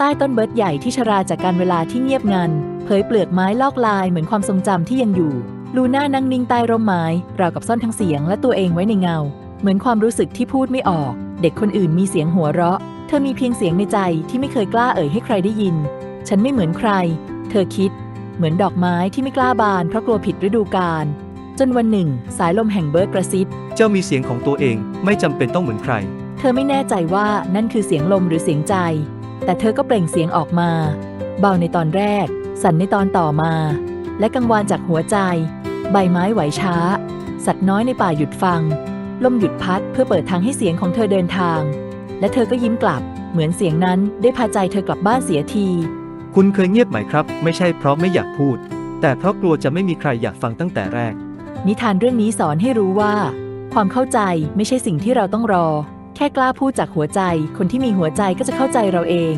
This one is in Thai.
ใต้ต้นเบิร์ดใหญ่ที่ชราจากการเวลาที่เงียบงัน เผยเปลือกไม้ลอกลายเหมือนความทรงจำที่ยังอยู่ ลูน่านั่งนิ่งใต้ร่มไม้ ราวกับซ่อนทั้งเสียงและตัวเองไว้ในเงา เหมือนความรู้สึกที่พูดไม่ออก เด็กคนอื่นมีเสียงหัวเราะ เธอมีเพียงเสียงในใจที่ไม่เคยกล้าเอ่ยให้ใครได้ยิน ฉันไม่เหมือนใคร เธอคิด เหมือนดอกไม้ที่ไม่กล้าบานเพราะกลัวผิดฤดูกาลจนวันหนึ่ง สายลมแห่งเบิร์ดกระซิบเจ้ามีเสียงของตัวเองไม่จำเป็นต้องเหมือนใคร เธอไม่แน่ใจว่านั่นคือเสียงลมหรือเสียงใจ แต่เธอก็เปล่งเสียงออกมา เบาในตอนแรก สั่นในตอนต่อมา และกังวานจากหัวใจ ใบไม้ไหวช้า สัตว์น้อยในป่าหยุดฟัง ลมหยุดพัดเพื่อเปิดทางให้เสียงของเธอเดินทาง และเธอก็ยิ้มกลับ เหมือนเสียงนั้นได้พาใจเธอกลับบ้านเสียที คุณเคยเงียบไหมครับ ไม่ใช่เพราะไม่อยากพูด แต่เพราะกลัวจะไม่มีใครอยากฟังตั้งแต่แรก นิทานเรื่องนี้สอนให้รู้ว่า ความเข้าใจไม่ใช่สิ่งที่เราต้องรอ แค่กล้าพูดจากหัวใจ คนที่มีหัวใจก็จะเข้าใจเราเอง